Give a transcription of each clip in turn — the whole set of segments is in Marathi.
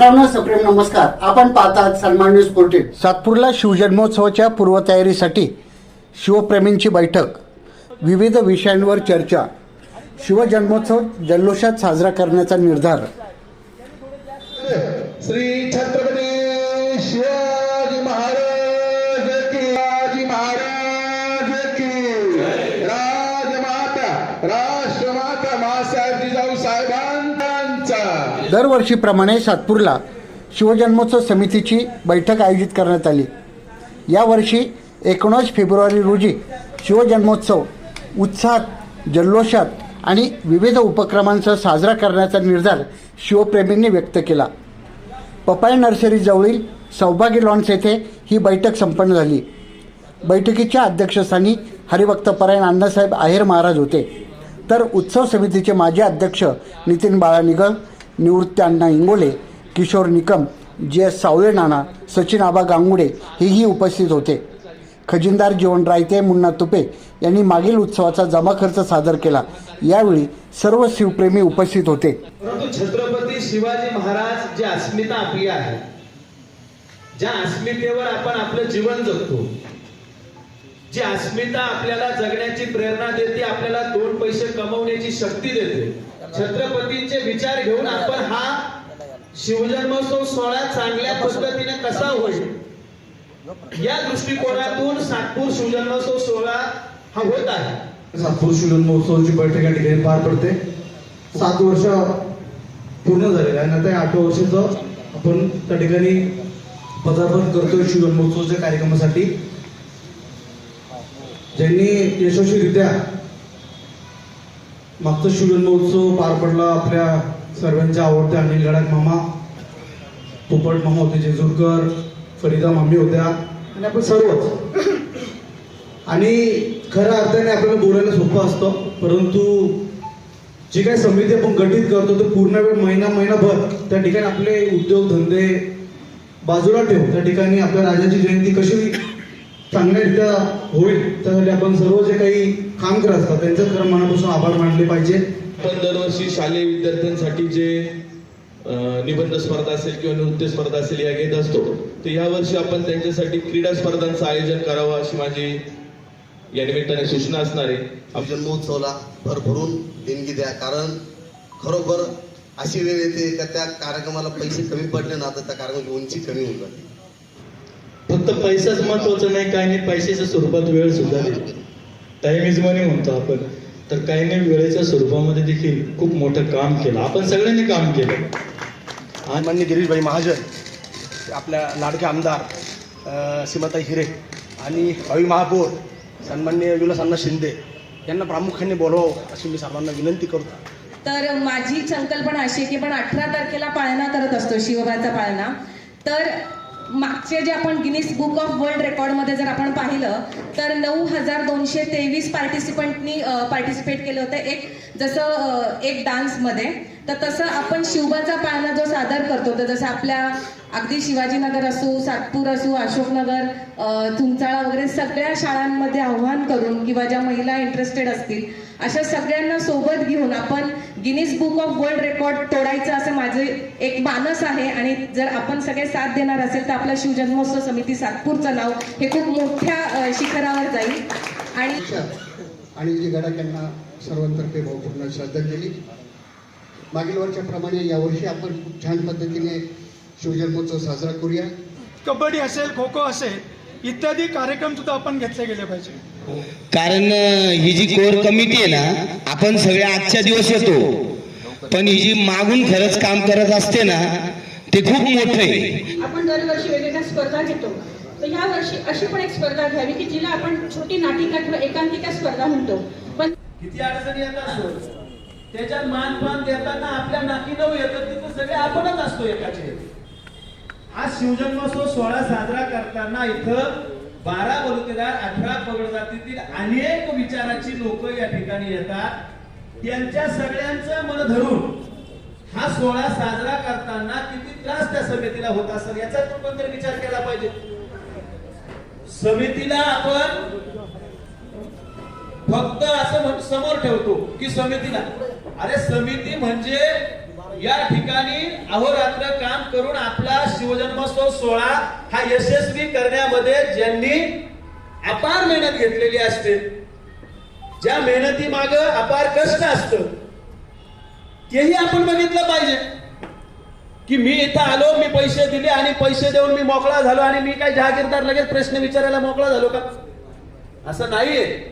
मित्रांनो सप्रेम नमस्कार. आपण पाहतात सन्मान न्यूज फोर्टीन सातपूरला शिवजन्मोत्सवाच्या पूर्वतयारीसाठी शिवप्रेमींची बैठक. विविध विषयांवर चर्चा. शिवजन्मोत्सव जल्लोषात साजरा करण्याचा निर्धार. श्री छत्रपती शिवाजी दरवर्षीप्रमाणे सातपूरला शिवजन्मोत्सव समितीची बैठक आयोजित करण्यात आली. यावर्षी एकोणीस फेब्रुवारी रोजी शिवजन्मोत्सव उत्साहात जल्लोषात आणि विविध उपक्रमांसह साजरा करण्याचा निर्धार शिवप्रेमींनी व्यक्त केला. पपाय नर्सरीजवळील सौभाग्य लॉन्स येथे ही बैठक संपन्न झाली. बैठकीच्या अध्यक्षस्थानी हरिभक्तपरायण अण्णासाहेब आहेर महाराज होते. तर उत्सव समितीचे माजी अध्यक्ष नितीन बाळानिगळ निवृत्त अण्णा इंगोले किशोर निकम जे एस सावळे नाना सचिन आबा गांगुडे हेही उपस्थित होते. खजिनदार जीवन रायते मुन्ना तुपे यांनी मागील उत्सवाचा जमा खर्च सादर केला. यावेळी सर्व शिवप्रेमी उपस्थित होते. परंतु छत्रपती शिवाजी महाराज जी अस्मिता आपली आहे ज्या अस्मितेवर आपण आपलं जीवन जगतो जी अस्मिता आपल्याला जगण्याची प्रेरणा देते आपल्याला दोन पैसे कमवण्याची शक्ती देते छत्रपतींचे विचार घेऊन आपण हा शिवजन्मोत्सव सोहळा चांगल्या पद्धतीने कसा होईल? या दृष्टिकोनातून सातपूर शिवजन्मोत्सव सोहळा हा होत आहे. सातपूर शिवजन्मोत्सवाची बैठक या ठिकाणी पार पडते. सात वर्ष पूर्ण झालेलं आहे. आणि आता या आठव्या वर्षाचं आपण त्या ठिकाणी पदार्पण करतोय शिवजन्मोत्सवाच्या कार्यक्रमासाठी. ज्यांनी यशस्वीरित्या मागचा शिवजन्म महोत्सव पार पडला आपल्या सर्वांच्या आवडते अनिल गडाख मामा पोपट मामा होते जेजूरकर फरीदा मामी होत्या आणि आपण सर्वच. आणि खऱ्या अर्थाने आपल्याला बोलायला सोपं असतं परंतु जी काही समिती आपण गठीत करतो ते पूर्ण वेळ महिना महिनाभर त्या ठिकाणी आपले उद्योग धंदे बाजूला ठेवून त्या ठिकाणी आपल्या राजाची जयंती कशी चांगल्यारित्या होईल त्यासाठी आपण सर्व जे काही काम करत असतात. त्यांचं खरं मनापासून आभार मानले पाहिजे. आपण दरवर्षी शालेय विद्यार्थ्यांसाठी जे निबंध स्पर्धा असेल किंवा नृत्य स्पर्धा असेल या घेत असतो तर या वर्षी आपण त्यांच्यासाठी क्रीडा स्पर्धांचं आयोजन करावं अशी माझी या निमित्ताने सूचना असणार आहे. जन्मोत्सवाला भरभरून देणगी द्या. कारण खरोखर अशी वेळ येते का त्या कार्यक्रमाला पैसे कमी पडले ना तर त्या कार्यक्रमाची उंची कमी होऊन जाते. फक्त पैसाच महत्वाचं नाही काही नाही पैशाच्या स्वरूपात वेळ सुद्धा टाइम इज मनी म्हणतो आपण. तर काही नाही वेळेच्या स्वरूपामध्ये देखील खूप मोठं काम केलं. आपण सगळ्यांनी काम केलं. सन्मान्य गिरीशभाई महाजन आपल्या लाडके आमदार सीमाताई हिरे आणि भावी महापौर सन्मान्य विलास शिंदे यांना प्रामुख्याने बोलवावं अशी मी सर्वांना विनंती करतो. तर माझी संकल्पना अशी की आपण अठरा तारखेला पाळणा करत असतो शिवबाचा पाळणा. तर मागचे जे आपण गिनीस बुक ऑफ वर्ल्ड रेकॉर्डमध्ये जर आपण पाहिलं तर नऊ हजार दोनशे तेवीस पार्टिसिपंटनी पार्टिसिपेट केलं होतं एक जसं एक डान्समध्ये तर तसं आपण शिवबाचा पाळणा जो सादर करतो तर जसं आपल्या अगदी शिवाजीनगर असो सातपूर असो अशोकनगर तुमचाळा वगैरे सगळ्या शाळांमध्ये आव्हान करून किंवा ज्या महिला इंटरेस्टेड असतील अशा सगळ्यांना सोबत घेऊन आपण Guinness Book of World Record तोडायचं असं माझे एक मानस आहे. आणि जर आपण सगळे साथ देणार असेल तर आपल्या शिवजन्मोत्सव समिती सातपूरचं नाव हे खूप मोठ्या शिखरावर जाईल. आणि आणि सर्वांतर्फे भावपूर्ण श्रद्धांजली मागील वर्षाप्रमाणे यावर्षी आपण खूप छान पद्धतीने शिवजन्मोत्सव साजरा करूया. कबड्डी असेल खो खो असेल इत्यादी कार्यक्रम सुद्धा आपण घेतले गेले पाहिजे. कारण ही जी कोर कमिटी आहे ना आपण सगळे आजच्या दिवस येतो. पण ही जी मागून खरंच काम करत असते ना ते खूप मोठं आहे. आपण दरवर्षी वेगवेगळ्या स्पर्धा घेतो. तर ह्या वर्षी अशी पण एक स्पर्धा घ्यावी की जिला आपण छोटी नाटिका किंवा एकांकिका स्पर्धा म्हणतो. पण किती अडचणी येतात त्याच्यात मान पान देताना आपल्या नाकी नऊ येतात तिथं सगळे आपणच असतो एकाचे. हा शिवजन्मोत्सव सोहळा साजरा करताना इथं बारा बलुतेदार अठरा पगड जातीतील अनेक विचाराची लोक या ठिकाणी येतात. त्यांच्या सगळ्यांचं मन धरून हा सोहळा साजरा करताना किती त्रास त्या समितीला होत असेल याचा पण तर विचार केला पाहिजे. समितीला आपण फक्त असं समोर ठेवतो की समितीला अरे समिती म्हणजे या ठिकाणी अहोरात्र काम करून आपला शिवजन्मोत्सव सोहळा हा यशस्वी करण्यामध्ये ज्यांनी अपार मेहनत घेतलेली असते ज्या मेहनती माग अपार कष्ट असतं तेही आपण बघितलं पाहिजे. की मी इथं आलो मी पैसे दिले आणि पैसे देऊन मी मोकळा झालो आणि मी काय जहागीरदार लगेच प्रश्न विचारायला मोकळा झालो का? असं नाहीये.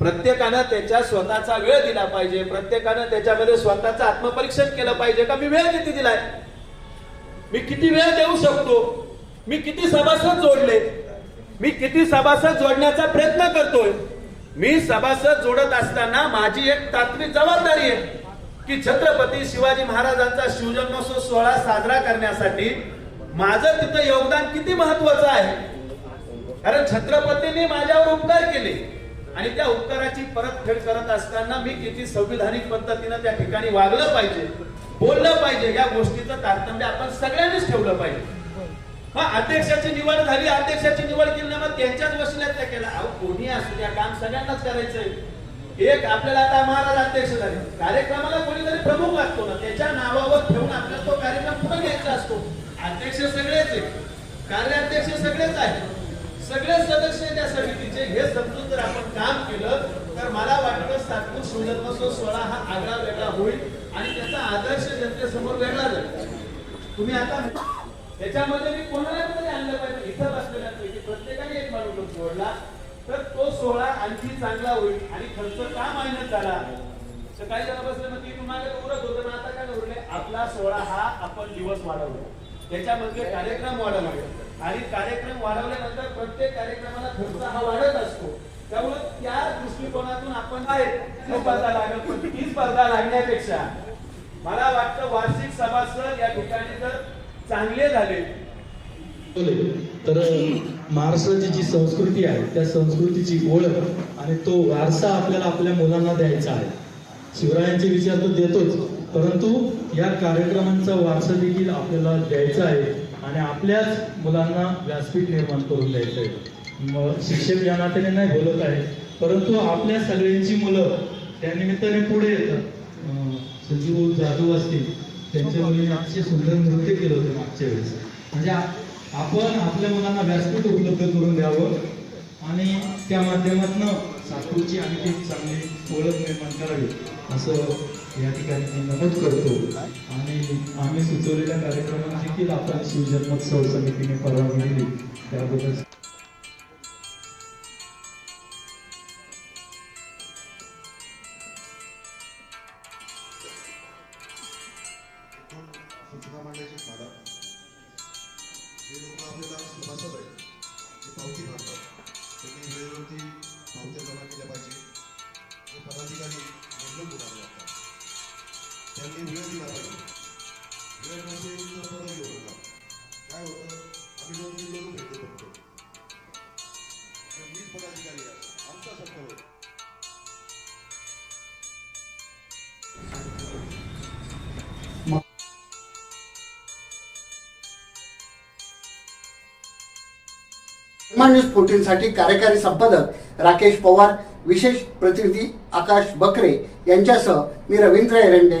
प्रत्येकानं त्याच्या स्वतःचा वेळ दिला पाहिजे. प्रत्येकानं त्याच्यामध्ये स्वतःचं आत्मपरीक्षण केलं पाहिजे का? मी वेळ किती दिलाय? मी किती वेळ देऊ शकतो? मी किती सभासद जोडले? मी किती सभासद जोडण्याचा प्रयत्न करतोय? मी सभासद जोडत असताना माझी एक तात्विक जबाबदारी आहे की छत्रपती शिवाजी महाराजांचा शिवजन्मोत्सव सोहळा साजरा करण्यासाठी माझं तिथं योगदान किती महत्वाचं आहे? कारण छत्रपतींनी माझ्यावर उपकार केले. आणि त्या उपकाराची परतफेड करत असताना मी किती संविधानिक पद्धतीनं त्या ठिकाणी वागलं पाहिजे बोललं पाहिजे या गोष्टीचं तारतम्य आपण सगळ्यांनीच ठेवलं पाहिजे. मग अध्यक्षाची निवड झाली अध्यक्षाची निवड केली ना मग त्यांच्याच वशिल्यात त्या केला अहो कोणी असू द्या काम सगळ्यांनाच करायचंय. एक आपल्याला आता महाराज अध्यक्ष झाले. कार्यक्रमाला कोणीतरी प्रमुख लागतो ना त्याच्या नावावर ठेवून आपल्याला तो कार्यक्रम पुढे घ्यायचा असतो. अध्यक्ष सगळेच आहे कार्याध्यक्ष सगळेच आहेत. सगळे सदस्य त्या समितीचे हे समजून जर आपण काम केलं तर मला वाटतं सातपूर शिवजन्मोत्सव सोहळा हा आगळा वेगळा होईल आणि त्याचा आदर्श जनतेसमोर वेगळा जाईल. तुम्ही आता त्याच्यामध्ये मी कोणाला तरी आणलं पाहिजे. इथं बसलेल्यापैकी प्रत्येकाने एक माणूस जोडला तर तो सोहळा आणखी चांगला होईल आणि खर्च का मायनस झाला? सकाळी काही जण बसले मग ती तुम्हाला उरत होतं ना आता काय उरले आपला सोहळा हा आपण दिवस वाढवला त्याच्यामध्ये कार्यक्रम वाढवले. आणि कार्यक्रम वाढवल्यानंतर प्रत्येक कार्यक्रमाला खर्च हा वाढत असतो. त्यामुळे त्या दृष्टिकोनातून आपण आहे? स्पर्धा लागत पण ती स्पर्धा लागण्यापेक्षा मला वाटतं वार्षिक सभासद या ठिकाणी जर चांगले झाले. तर महाराष्ट्राची जी संस्कृती आहे त्या संस्कृतीची ओळख आणि तो वारसा आपल्याला आपल्या मुलांना द्यायचा आहे. शिवरायांचे विचार तर देतोच परंतु या कार्यक्रमांचा वारसा देखील आपल्याला द्यायचा आहे. आणि आपल्याच मुलांना व्यासपीठ निर्माण करून द्यायचं आहे. मग शिक्षक या नात्याने नाही बोलत आहे परंतु आपल्या सगळ्यांची मुलं त्या निमित्ताने पुढे येतात. संजीव जाधव असतील त्यांच्या मुलीने अतिशय सुंदर नृत्य केलं होतं मागच्या वेळेस. म्हणजे आपण आपल्या मुलांना व्यासपीठ उपलब्ध करून द्यावं आणि त्या माध्यमातून सातपूरची आणखी चांगली ओळख निर्माण करावी असं या ठिकाणी मी नमूद करतो. आणि आम्ही सुचवलेल्या कार्यक्रमाला देखील आपण शिवजन्मोत्सव समितीने परवानगी दिली. त्याबद्दल आपल्याला पावती भरतात त्यांनी वेळेवरती पावत्या जमा केल्या पाहिजे. पदाधिकारी नेमणूक त्यांनी वेळ दिला पाहिजे. वेळ नसेल तर पदं घेऊ नका. काय होतं? आम्ही दोन तीन लोक भेटतो फक्त. तर मीच पदाधिकारी आहे. आमचा सत्ता होतो. सन्मान न्यूज फोर्टीनसाठी कार्यकारी संपादक राकेश पवार विशेष प्रतिनिधी आकाश बकरे यांच्यासह मी रवींद्र एरंडे